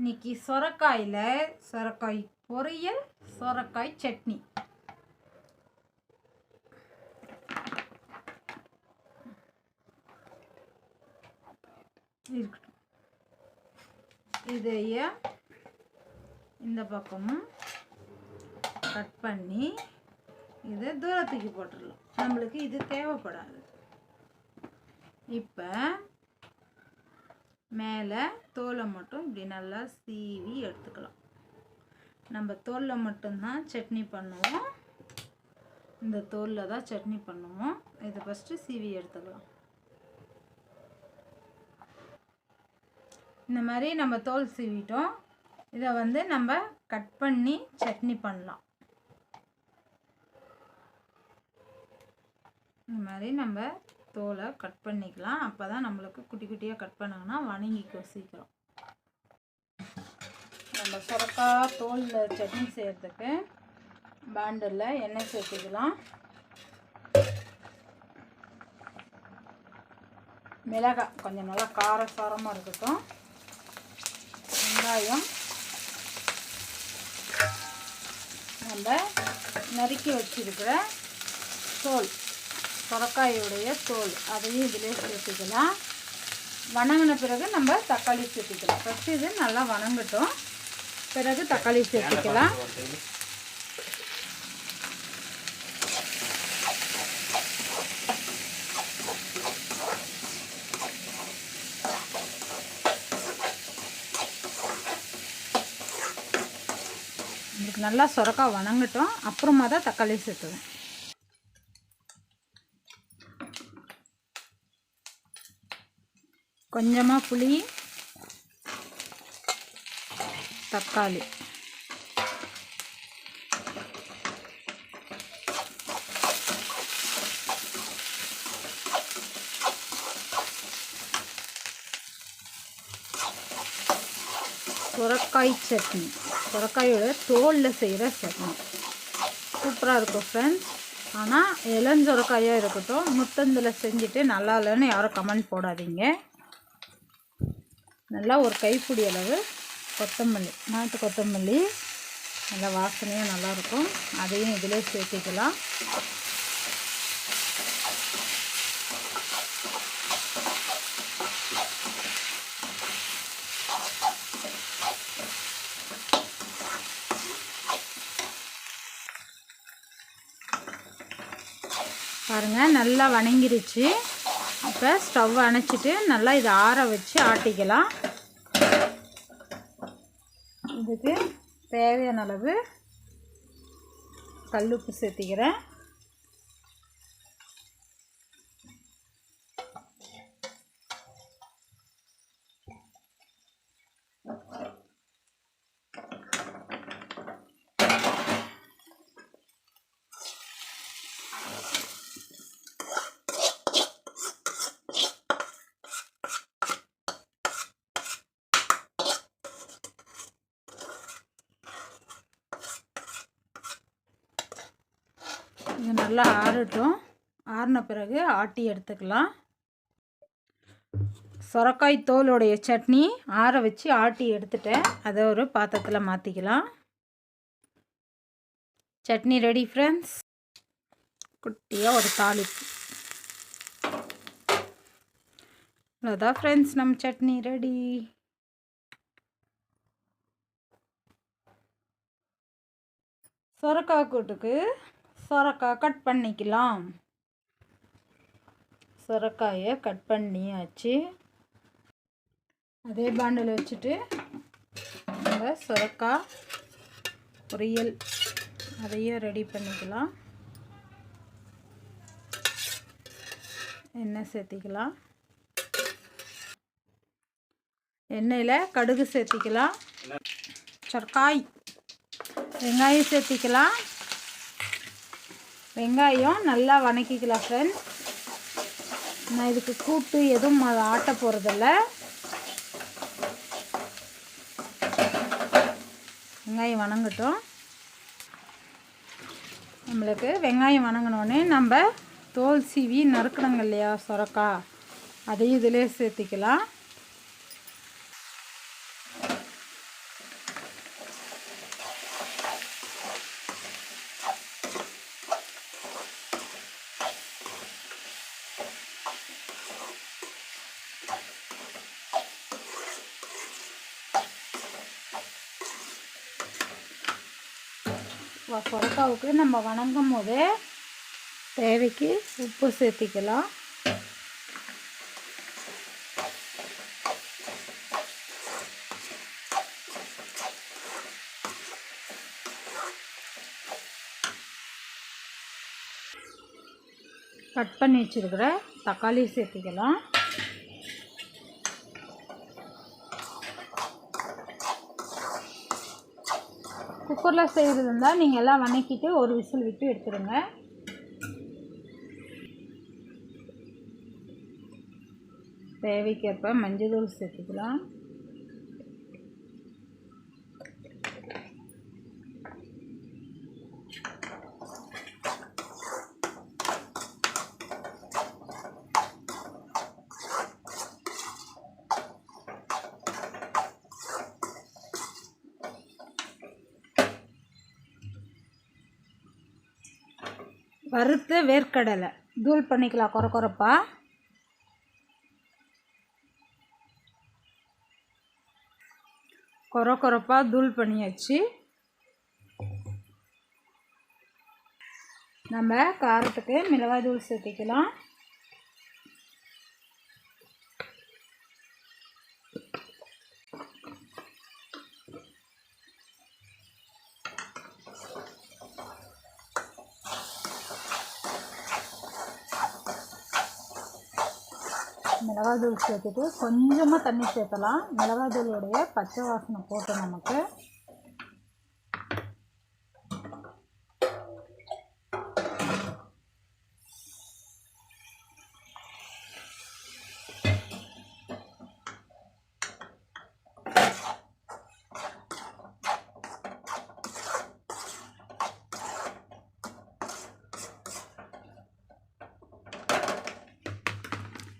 இன்னைக்கு சொரக்காயில் சொரக்காய் பொரியல் சொரக்காய் சட்னி. இருக்கட்டும். இதைய இந்த பக்கமும் கட் பண்ணி இதை தூரத்துக்கு போட்டுடலாம். நம்மளுக்கு இது தேவைப்படாது. இப்போ மேலே தோலை மட்டும் இப்படி நல்லா சீவி எடுத்துக்கலாம். நம்ம தோலில் மட்டும்தான் சட்னி பண்ணுவோம். இந்த தோலில் தான் சட்னி பண்ணுவோம். இதை ஃபஸ்ட்டு சீவி எடுத்துக்கலாம். இந்த மாதிரி நம்ம தோல் சீவிட்டோம். இதை வந்து நம்ம கட் பண்ணி சட்னி பண்ணலாம். இந்த மாதிரி நம்ம தோலை கட் பண்ணிக்கலாம். அப்போ தான் நம்மளுக்கு குட்டி குட்டியாக கட் பண்ணாங்கன்னா வணங்கிக்கும் சீக்கிரம். நம்ம சுரக்காய் தோலில் சட்னி செய்கிறதுக்கு பாண்டலில் எண்ணெய் சேர்த்துக்கலாம். மிளகாய் கொஞ்சம் நல்லா காரசாரமாக இருக்கட்டும். வெங்காயம். நம்ம நறுக்கி வச்சிருக்கிற தோல். சொரக்காயுடைய தோல். அதையும் இதிலே சேர்த்துக்கலாம். வணங்கின பிறகு நம்ம தக்காளி சேர்த்துக்கலாம். ஃபஸ்ட்டு இது நல்லா வணங்கட்டும். பிறகு தக்காளி சேர்த்துக்கலாம். நல்லா சொரக்காய் வணங்கட்டும். அப்புறமா தான் தக்காளி சேர்த்துவேன். கொஞ்சமாக புளி தக்காளி. சுரக்காய் சட்னி. சுரக்காயோட தோலில் செய்கிற சட்னி. சூப்பராக இருக்கும் ஃப்ரெண்ட்ஸ் ஆனால் இளஞ்சுரக்காயாக இருக்கட்டும் முத்தந்தில் செஞ்சுட்டு நல்லா இல்லைன்னு யாரும் கமெண்ட் போடாதீங்க. நல்லா ஒரு கைப்பிடி அளவு கொத்தமல்லி நாட்டு கொத்தமல்லி. நல்லா வாசனையாக நல்லாயிருக்கும் அதையும் இதிலே சேர்த்துக்கலாம். பாருங்கள் நல்லா வணங்கிருச்சு. அப்போ ஸ்டவ் அணைச்சிட்டு நல்லா இதை ஆற வச்சு ஆட்டிக்கலாம். இதுக்கு தேவையான அளவு கல்லுப்பு சேர்த்திக்கிறேன் இது நல்லா ஆறட்டும். ஆறின பிறகு ஆட்டி எடுத்துக்கலாம். சொரக்காய் தோலுடைய சட்னி ஆற வச்சு ஆட்டி எடுத்துட்டேன். அதை ஒரு பாத்திரத்தில் மாற்றிக்கலாம் சட்னி ரெடி ஃப்ரெண்ட்ஸ் குட்டியாக ஒரு தாளிப்பு. அவ்வளோதான் ஃப்ரெண்ட்ஸ் நம்ம சட்னி ரெடி. சொரக்காய் கூட்டுக்கு சொரக்காய் கட் பண்ணிக்கலாம். சொரக்காயை கட் பண்ணியாச்சு. அதே பாண்டில் வச்சுட்டு நம்ம சொரக்காய் பொரியல் அதையும் ரெடி பண்ணிக்கலாம். எண்ணெய் சேர்த்திக்கலாம். எண்ணெயில் கடுகு சேர்த்திக்கலாம். சொரக்காய் வெங்காயம் சேர்த்திக்கலாம். வெங்காயம் நல்லா வணக்கிக்கலாம் ஃப்ரெண்ட்ஸ் நான் இதுக்கு கூட்டு எதுவும் அதை ஆட்ட போகிறதில்ல வெங்காயம் வணங்கட்டும். நம்மளுக்கு வெங்காயம் வணங்கினோடனே நம்ம தோல் சீவி நறுக்கணுங்க இல்லையா சொரக்கா? அதையும் இதிலே சேர்த்திக்கலாம். சுரக்காவுக்கு நம்ம வணங்கும் போதே தேவைக்கு உப்பு சேர்த்திக்கலாம். கட் பண்ணி வச்சிருக்கிற தக்காளி சேர்த்திக்கலாம். குக்கரில் செய்கிறது இருந்தால் நீங்கள் எல்லாம் வணக்கிட்டு ஒரு விசில் விட்டு எடுத்துடுங்க தேவைக்கேற்ப மஞ்சள் தூள் சேர்த்துக்கலாம். வறுத்து வேர்க்கடலை. தூள் பண்ணிக்கலாம் குறை குறைப்பா குறை குறைப்பாக தூள் பண்ணியாச்சு. நம்ம காரத்துக்கு மிளகாய் தூள் சேர்த்திக்கலாம். மிளகாய் தூள் சேர்த்துட்டு கொஞ்சமாக தண்ணி சேர்த்தலாம். மிளகாய் தூளுடைய பச்சை வாசனை போட்டு நமக்கு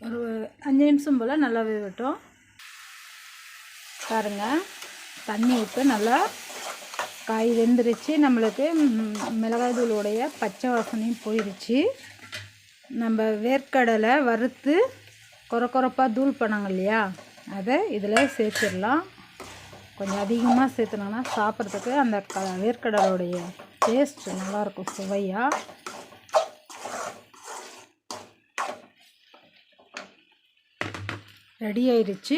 ஒரு அஞ்சு நிமிஷம் போல் நல்லா வேகட்டும் பாருங்கள் தண்ணி விட்டு நல்லா காய் வெந்துருச்சு. நம்மளுக்கு மிளகாய் தூளுடைய பச்சை வாசனையும் போயிடுச்சு நம்ம வேர்க்கடலை வறுத்து கொர கொரப்பாக தூள் பண்ணாங்க இல்லையா? அதை இதில் சேர்த்துடலாம். கொஞ்சம் அதிகமாக சேர்த்துனோன்னா சாப்பிட்றதுக்கு அந்த க வேர்க்கடலோடைய டேஸ்ட் நல்லாயிருக்கும் சுவையாக ரெடி ஆயிடுச்சு.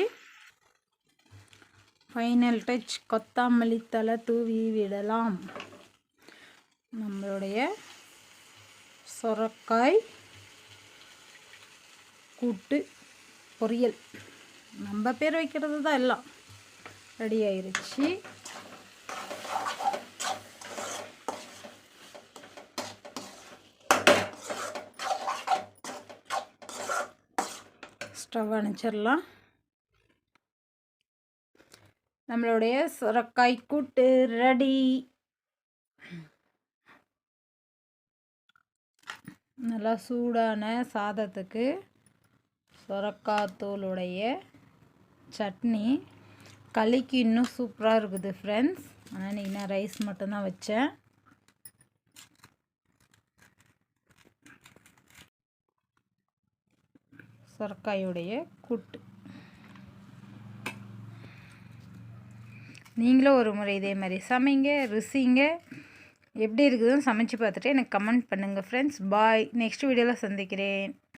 ஃபைனல் டச் கொத்தாமல்லி தலை தூவி விடலாம். நம்மளுடைய சொரக்காய் கூட்டு பொரியல். நம்ம பேர் வைக்கிறது தான் எல்லாம். ரெடி ஆயிடுச்சு. ஸ்டவ் அணைச்சிடலாம். நம்மளுடைய சுரக்காய் கூட்டு ரெடி. நல்லா சூடான சாதத்துக்கு சுரக்காத்தூளுடைய சட்னி. களிக்கு இன்னும் சூப்பராக இருக்குது ஃப்ரெண்ட்ஸ் ஆனால் இன்றைக்கி நான் ரைஸ் மட்டும்தான் வச்சேன். சுரக்காயுடைய கூட்டு. நீங்களும் ஒரு முறை இதே மாதிரி சமைங்க ருசிங்க. எப்படி இருக்குதுன்னு சமைச்சு பார்த்துட்டு எனக்கு கமெண்ட் பண்ணுங்கள் ஃப்ரெண்ட்ஸ் பாய் நெக்ஸ்ட் வீடியோவில் சந்திக்கிறேன்.